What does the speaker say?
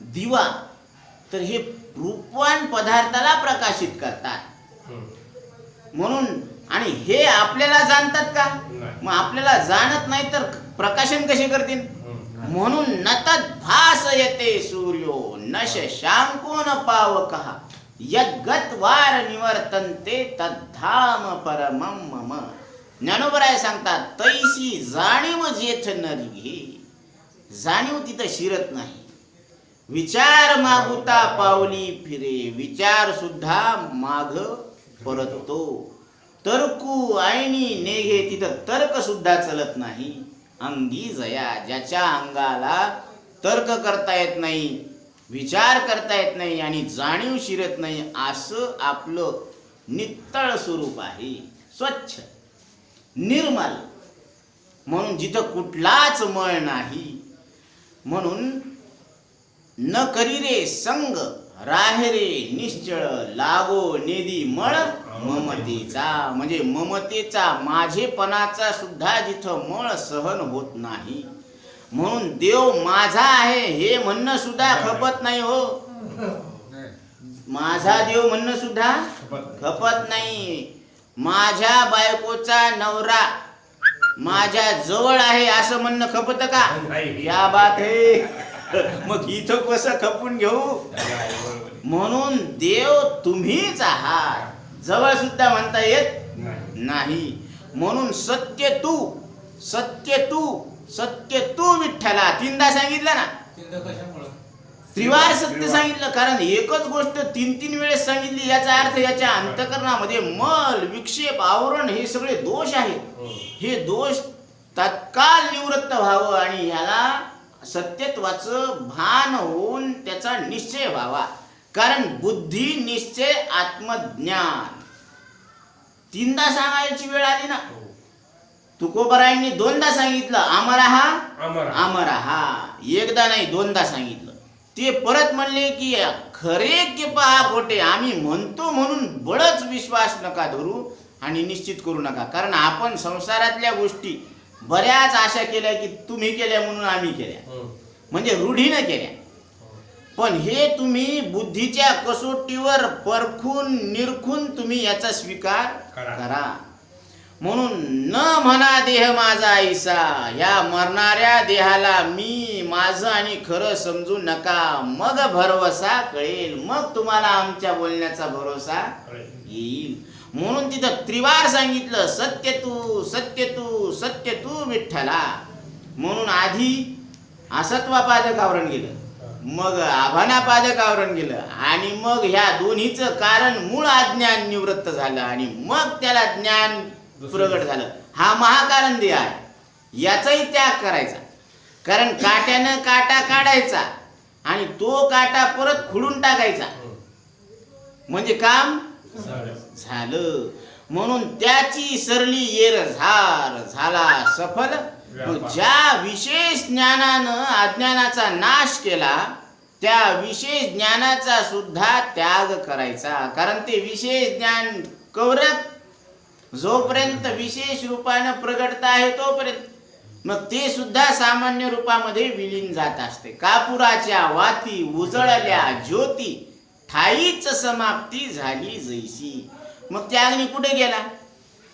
दिवा तर हे रूपवान पदार्थाला प्रकाशित करतात. म्हणून आणि हे आपल्याला जाणतात का. मग आपल्याला जाणत नाही तर प्रकाशन कसे करतील. म्हणून न भास येते सूर्यो न शशांको न पावकः. यद्गत्वार निवर्तन्ते तद्धाम परमं मम. ज्ञानोबराय सांगतात तैसी जाणीव जेथ नरी घे जाणीव तिथं शिरत नाही. विचार मागुता पावली फिरे विचार सुद्धा माघ परततो. तर्कू आईनी नेघे तिथं तर्क सुद्धा चलत नाही. अंगी जया ज्याच्या अंगाला तर्क करता येत नाही विचार करता येत नाही आणि जाणीव शिरत नाही असं आपलं नित्तळ स्वरूप आहे. स्वच्छ निर्मल. म्हणून जिथं कुठलाच मळ नाही म्हणून न करी रे संग राहे रे निश्चळ लागो नेदी मळ ममतेचा. म्हणजे ममतेचा माझेपणाचा सुद्धा जिथं मळ सहन होत नाही. म्हणून देव माझा आहे हे म्हणणं सुद्धा खपत नाही हो. माझा देव म्हणणं सुद्धा खपत नाही. माझ्या बायकोचा नवरा माझ्या जवळ आहे असं म्हणणं खपत का. या बात आहे मग इथं कसं खपून घेऊ. म्हणून देव तुम्हीच आहात. जवळ सुद्धा म्हणता येत नाही. म्हणून सत्य तू सत्य तू सत्य तू विठ्ठला. तीनदा सांगितलं ना? त्रिवार सत्य सांगितलं. कारण एकच गोष्ट तीन तीन वेळेस सांगितली. याचा अर्थ याच्या अंतकरणामध्ये मल विक्षेप आवरण हे सगळे दोष आहेत. हम्म. हे दोष तत्काल निवृत्त व्हावं आणि ह्याला सत्यत्वाचं भान होऊन त्याचा निश्चय व्हावा. कारण बुद्धी निश्चय आत्मज्ञान. तीनदा सांगायची वेळ आली ना? हो. तुकोबरायांनी दोनदा सांगितलं आम्हाला हा अमर आमरा हा एकदा नाही दोनदा सांगितलं. ते परत म्हणले की खरे की पहा खोटे आम्ही म्हणतो म्हणून बळच विश्वास नका धरू आणि निश्चित करू नका. कारण आपण संसारातल्या गोष्टी बऱ्याच आशा केल्या की तुम्ही केल्या म्हणून आम्ही केल्या. म्हणजे रूढीनं केल्या पण हे तुम्ही बुद्धीच्या कसोटीवर परखून निरखून तुम्ही याचा स्वीकार करा. म्हणून न म्हणा देह माझा ऐसा ह्या मरणाऱ्या देहाला मी माझं आणि खरं समजू नका मग भरवसा कळेल मग तुम्हाला आमच्या बोलण्याचा भरोसा. येईल म्हणून तिथं त्रिवार सांगितलं सत्य तू सत्य तू सत्य तू विठ्ठला. म्हणून आधी असत्वापादक आवरण गेलं मग आभानापादक आवरण गेलं आणि मग ह्या दोन्हीचं कारण मूळ अज्ञान निवृत्त झालं आणि मग त्याला ज्ञान प्रगट झालं. हा महाकारण देह आहे. याचाही त्याग करायचा. कारण काट्यानं काटा काढायचा आणि तो काटा परत खुडून टाकायचा. म्हणजे काम झालं. म्हणून त्याची सरली येर झार झाला सफल. मग ज्या विशेष ज्ञानानं अज्ञानाचा नाश केला त्या विशेष ज्ञानाचा सुद्धा त्याग करायचा. कारण ते विशेष ज्ञान कवरत जोपर्यंत विशेष रूपानं प्रगटत आहे तोपर्यंत. मग ते सुद्धा सामान्य रूपामध्ये विलीन जात असते. कापुराच्या वाती उजळल्या ज्योती ठाईच समाप्ती झाली जैसी. मग त्या अग्नी कुठे गेला?